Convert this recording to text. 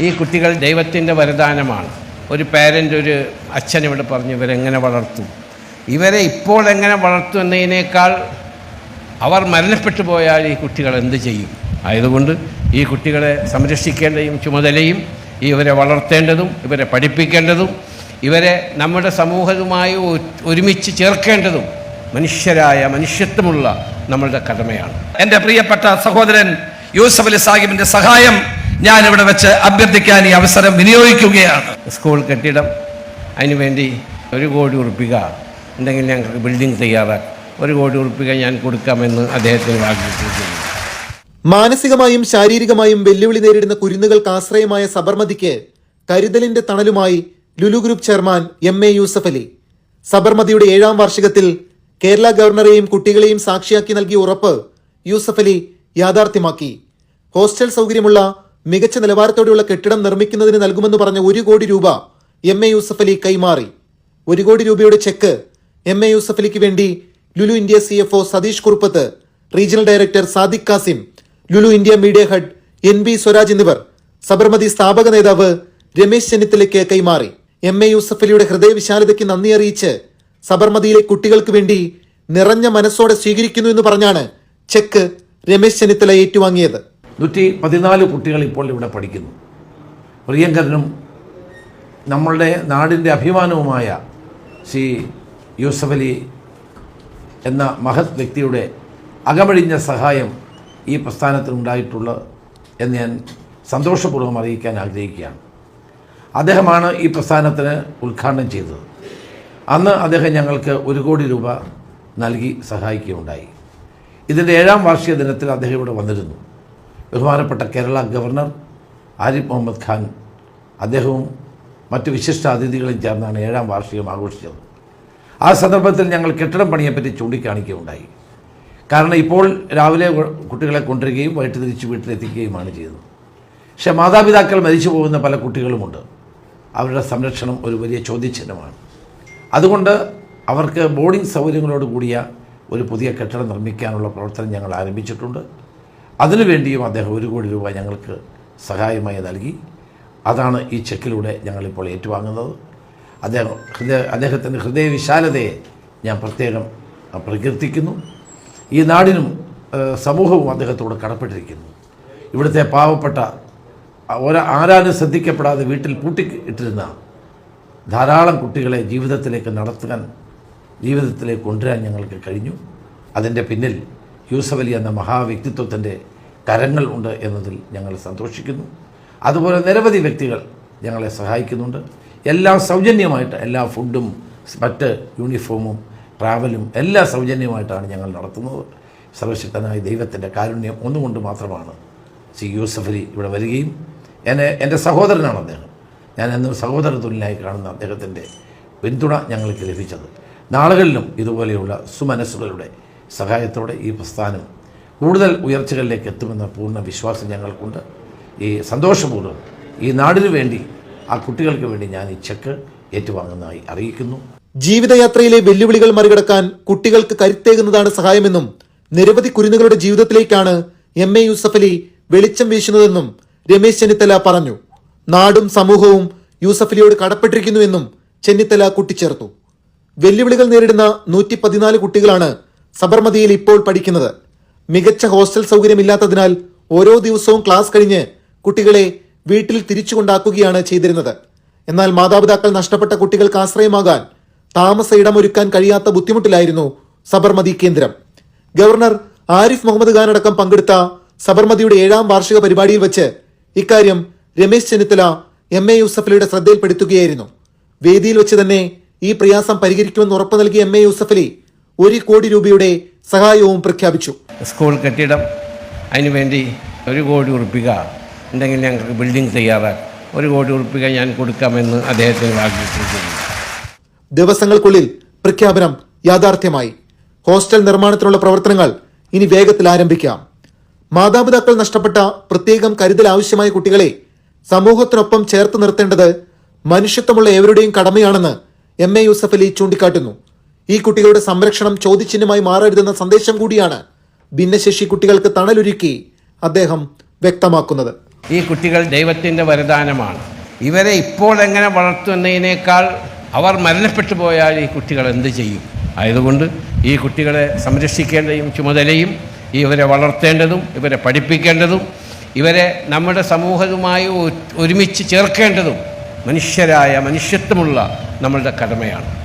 ഈ കുട്ടികൾ ദൈവത്തിന്റെ വരദാനമാണ്. ഒരു പേരന്റ് ഒരു അച്ഛൻ ഇവിടെ പറഞ്ഞു ഇവരെങ്ങനെ വളർത്തും? ഇവരെ ഇപ്പോൾ എങ്ങനെ വളർത്തും എന്നതിനേക്കാൾ അവർ മരണപ്പെട്ടു പോയാൽ ഈ കുട്ടികൾ എന്ത് ചെയ്യും? ആയതുകൊണ്ട് ഈ കുട്ടികളെ സംരക്ഷിക്കേണ്ടതും ചുമതലയും ഇവരെ വളർത്തേണ്ടതും ഇവരെ പഠിപ്പിക്കേണ്ടതും ഇവരെ നമ്മുടെ സമൂഹവുമായി ഒരുമിച്ച് ചേർക്കേണ്ടതും മനുഷ്യരായ മനുഷ്യത്വമുള്ള നമ്മളുടെ കടമയാണ്. എന്റെ പ്രിയപ്പെട്ട സഹോദരൻ യൂസഫ് അലി സാഹിബിന്റെ സഹായം ഞാൻ ഇവിടെ വെച്ച് അഭ്യർത്ഥിക്കാൻ ഈ അവസരം വിനിയോഗിക്കുകയാണ്. സ്കൂൾ കെട്ടിടം അതിനുവേണ്ടി ഒരു കോടി ഉറപ്പിക ഉണ്ടെങ്കിൽ ഞങ്ങൾക്ക് ബിൽഡിംഗ് തയ്യാറാക്കാം. ഒരു കോടി ഉറപ്പിക ഞാൻ കൊടുക്കാമെന്ന് അദ്ദേഹത്തിന് വാഗ്ദാനം മാനസികമായും ശാരീരികമായും വെല്ലുവിളി നേരിടുന്ന കുരുന്നുകൾക്ക് ആശ്രയമായ സബർമതിക്ക് കരുതലിന്റെ തണലുമായി Lulu group chairman M A Yusuf Ali. സബർമതിയുടെ ഏഴാം വാർഷികത്തിൽ കേരള ഗവർണറെയും കുട്ടികളെയും സാക്ഷിയാക്കി നൽകിയ ഉറപ്പ് യൂസഫ് അലി യാഥാർത്ഥ്യമാക്കി. ഹോസ്റ്റൽ സൗകര്യമുള്ള മികച്ച നിലവാരത്തോടെയുള്ള കെട്ടിടം നിർമ്മിക്കുന്നതിന് നൽകുമെന്ന് പറഞ്ഞ ഒരു കോടി രൂപ എം എ യൂസഫ് അലി കൈമാറി. ഒരു കോടി രൂപയുടെ ചെക്ക് എം എ യൂസഫ് അലിക്ക് വേണ്ടി Lulu India C F O Satish Kuruppath regional director Sadiq Kasim Lulu India media head N B Swaraj എന്നിവർ സബർമതി സ്ഥാപക നേതാവ് രമേശ് ചെന്നിത്തലയ്ക്ക് കൈമാറി. എം എ യൂസഫ് അലിയുടെ ഹൃദയവിശാലതയ്ക്ക് നന്ദി അറിയിച്ച് സബർമതിയിലെ കുട്ടികൾക്ക് വേണ്ടി നിറഞ്ഞ മനസ്സോടെ സ്വീകരിക്കുന്നു എന്ന് പറഞ്ഞാണ് ചെക്ക് രമേശ് ചെന്നിത്തല ഏറ്റുവാങ്ങിയത്. നൂറ്റി പതിനാല് കുട്ടികൾ ഇപ്പോൾ ഇവിടെ പഠിക്കുന്നു. പ്രിയങ്കരനും നമ്മളുടെ നാടിന്റെ അഭിമാനവുമായ ശ്രീ യൂസഫ് അലി എന്ന മഹത് വ്യക്തിയുടെ അകമഴിഞ്ഞ സഹായം ഈ പ്രസ്ഥാനത്തിനുണ്ടായിട്ടുള്ളത് എന്ന് ഞാൻ സന്തോഷപൂർവം അറിയിക്കാൻ ആഗ്രഹിക്കുകയാണ്. അദ്ദേഹമാണ് ഈ പ്രസ്ഥാനത്തിന് ഉദ്ഘാടനം ചെയ്തത്. അന്ന് അദ്ദേഹം ഞങ്ങൾക്ക് ഒരു കോടി രൂപ നൽകി സഹായിക്കുകയുണ്ടായി. ഇതിന്റെ ഏഴാം വാർഷിക ദിനത്തിൽ അദ്ദേഹം ഇവിടെ വന്നിരുന്നു. ബഹുമാനപ്പെട്ട കേരള ഗവർണർ ആരിഫ് മുഹമ്മദ് ഖാൻ. അദ്ദേഹവും മറ്റ് വിശിഷ്ട അതിഥികളും ചേർന്നാണ് ഏഴാം വാർഷികം ആഘോഷിച്ചത്. ആ സന്ദർഭത്തിൽ ഞങ്ങൾ കെട്ടിടം പണിയെപ്പറ്റി ചൂണ്ടിക്കാണിക്കുകയുണ്ടായി. കാരണം ഇപ്പോൾ രാവിലെ കുട്ടികളെ കൊണ്ടുവരികയും വൈകിട്ട് തിരിച്ച് വീട്ടിലെത്തിക്കുകയുമാണ് ചെയ്തത് പക്ഷേ മാതാപിതാക്കൾ മരിച്ചു പോകുന്ന പല കുട്ടികളുമുണ്ട്. അവരുടെ സംരക്ഷണം ഒരു വലിയ ചോദ്യചിഹ്നമാണ്. അതുകൊണ്ട് അവർക്ക് ബോർഡിംഗ് സൗകര്യങ്ങളോട് കൂടിയ ഒരു പുതിയ കെട്ടിടം നിർമ്മിക്കാനുള്ള പ്രവർത്തനം ഞങ്ങൾ ആരംഭിച്ചിട്ടുണ്ട്. അതിനുവേണ്ടിയും അദ്ദേഹം ഒരു കോടി രൂപ ഞങ്ങൾക്ക് സഹായമായി നൽകി. അതാണ് ഈ ചെക്കിലൂടെ ഞങ്ങളിപ്പോൾ ഏറ്റുവാങ്ങുന്നത്. അദ്ദേഹം ഹൃദയ അദ്ദേഹത്തിന്റെ ഹൃദയവിശാലതയെ ഞാൻ പ്രത്യേകം പ്രകീർത്തിക്കുന്നു. ഈ നാടിനും സമൂഹവും അദ്ദേഹത്തോട് കടപ്പെട്ടിരിക്കുന്നു. ഇവിടുത്തെ പാവപ്പെട്ട ഒരാ ആരാനും ശ്രദ്ധിക്കപ്പെടാതെ വീട്ടിൽ പൂട്ടി ഇട്ടിരുന്ന ധാരാളം കുട്ടികളെ ജീവിതത്തിലേക്ക് നടത്താൻ ജീവിതത്തിലേക്ക് കൊണ്ടുവരാൻ ഞങ്ങൾക്ക് കഴിഞ്ഞു. അതിന്റെ പിന്നിൽ യൂസഫ് അലി എന്ന മഹാവ്യക്തിത്വത്തിന്റെ കരങ്ങൾ ഉണ്ട് എന്നതിൽ ഞങ്ങൾ സന്തോഷിക്കുന്നു. അതുപോലെ നിരവധി വ്യക്തികൾ ഞങ്ങളെ സഹായിക്കുന്നുണ്ട്. എല്ലാം സൗജന്യമായിട്ട് എല്ലാ ഫുഡും മറ്റ് യൂണിഫോമും ട്രാവലും എല്ലാം സൗജന്യമായിട്ടാണ് ഞങ്ങൾ നടത്തുന്നത്. സർവശക്തനായ ദൈവത്തിന്റെ കാരുണ്യം ഒന്നുകൊണ്ട് മാത്രമാണ് സി യൂസഫ് അലി ഇവിടെ വരികയും എന്നെ എന്റെ സഹോദരനാണ് അദ്ദേഹം. ഞാൻ എന്നും സഹോദര തുല്യനായി കാണുന്ന അദ്ദേഹത്തിന്റെ പിന്തുണ ഞങ്ങൾക്ക് ലഭിച്ചത്. നാളുകളിലും ഇതുപോലെയുള്ള സുമനസ്സുകളുടെ സഹായത്തോടെ ഈ പ്രസ്ഥാനം കൂടുതൽ ഉയർച്ചകളിലേക്ക് എത്തുമെന്ന പൂർണ വിശ്വാസം ഞങ്ങൾക്കുണ്ട്. ഈ സന്തോഷപൂർവം ഈ നാടിനു വേണ്ടി ആ കുട്ടികൾക്ക് വേണ്ടി ഞാൻ ഈ ചെക്ക് ഏറ്റുവാങ്ങുന്നതായി അറിയിക്കുന്നു. ജീവിതയാത്രയിലെ വെല്ലുവിളികൾ മറികടക്കാൻ കുട്ടികൾക്ക് കരുത്തേകുന്നതാണ് സഹായമെന്നും നിരവധി കുരുന്നുകളുടെ ജീവിതത്തിലേക്കാണ് എം എ യൂസഫലി വെളിച്ചം വീശുന്നതെന്നും രമേശ് ചെന്നിത്തല പറഞ്ഞു. നാടും സമൂഹവും യൂസഫലിയോട് കടപ്പെട്ടിരിക്കുന്നുവെന്നും ചെന്നിത്തല കൂട്ടിച്ചേർത്തു. വെല്ലുവിളികൾ നേരിടുന്ന നൂറ്റി പതിനാല് കുട്ടികളാണ് സബർമതിയിൽ ഇപ്പോൾ പഠിക്കുന്നത്. മികച്ച ഹോസ്റ്റൽ സൗകര്യമില്ലാത്തതിനാൽ ഓരോ ദിവസവും ക്ലാസ് കഴിഞ്ഞ് കുട്ടികളെ വീട്ടിൽ തിരിച്ചു കൊണ്ടാക്കുകയാണ് ചെയ്തിരുന്നത്. എന്നാൽ മാതാപിതാക്കൾ നഷ്ടപ്പെട്ട കുട്ടികൾക്ക് ആശ്രയമാകാൻ താമസ ഇടമൊരുക്കാൻ കഴിയാത്ത ബുദ്ധിമുട്ടിലായിരുന്നു സബർമതി കേന്ദ്രം. ഗവർണർ ആരിഫ് മുഹമ്മദ് ഖാൻ അടക്കം പങ്കെടുത്ത സബർമതിയുടെ ഏഴാം വാർഷിക പരിപാടിയിൽ വെച്ച് ഇക്കാര്യം രമേശ് ചെന്നിത്തല എം എ യൂസഫലിയുടെ ശ്രദ്ധയിൽപ്പെടുത്തുകയായിരുന്നു. വേദിയിൽ വെച്ച് തന്നെ ഈ പ്രയാസം പരിഹരിക്കുമെന്ന് ഉറപ്പു നൽകിയ എം എ യൂസഫലി ഒരു കോടി രൂപയുടെ സഹായവും പ്രഖ്യാപിച്ചു. സ്കൂൾ കെട്ടിടം അതിനുവേണ്ടി ഒരു കോടി ഉറപ്പിക ഉണ്ടെങ്കിൽ ഞങ്ങൾക്ക് ബിൽഡിംഗ് തയ്യാറാക്കാം. ഒരു കോടി ഉറപ്പിക ഞാൻ കൊടുക്കാമെന്ന് അദ്ദേഹത്തിന് വാഗ്ദാനം ദിവസങ്ങൾക്കുള്ളിൽ പ്രഖ്യാപനം യാഥാർത്ഥ്യമായി. ഹോസ്റ്റൽ നിർമ്മാണത്തിനുള്ള പ്രവർത്തനങ്ങൾ ഇനി വേഗത്തിൽ ആരംഭിക്കാം. മാതാപിതാക്കൾ നഷ്ടപ്പെട്ട പ്രത്യേകം കരുതൽ ആവശ്യമായ കുട്ടികളെ സമൂഹത്തിനൊപ്പം ചേർത്ത് നിർത്തേണ്ടത് മനുഷ്യത്വമുള്ള ഏവരുടെയും കടമയാണെന്ന് എം എ യൂസഫ് അലി ചൂണ്ടിക്കാട്ടുന്നു. ഈ കുട്ടികളുടെ സംരക്ഷണം ചോദ്യചിഹ്നമായി മാറരുതെന്ന സന്ദേശം കൂടിയാണ് ഭിന്നശേഷി കുട്ടികൾക്ക് തണലൊരുക്കി അദ്ദേഹം വ്യക്തമാക്കുന്നത്. ഈ കുട്ടികൾ ദൈവത്തിന്റെ വരദാനമാണ്. ഇവരെ ഇപ്പോൾ എങ്ങനെ വളർത്തുന്നതിനേക്കാൾ അവർ മരണപ്പെട്ടു പോയാൽ ഈ കുട്ടികൾ എന്ത് ചെയ്യും? ആയതുകൊണ്ട് ഈ കുട്ടികളെ സംരക്ഷിക്കേണ്ടതും ചുമതലയും ഇവരെ വളർത്തേണ്ടതും ഇവരെ പഠിപ്പിക്കേണ്ടതും ഇവരെ നമ്മുടെ സമൂഹവുമായി ഒരുമിച്ച് ചേർക്കേണ്ടതും മനുഷ്യരായ മനുഷ്യത്വമുള്ള നമ്മളുടെ കടമയാണ്.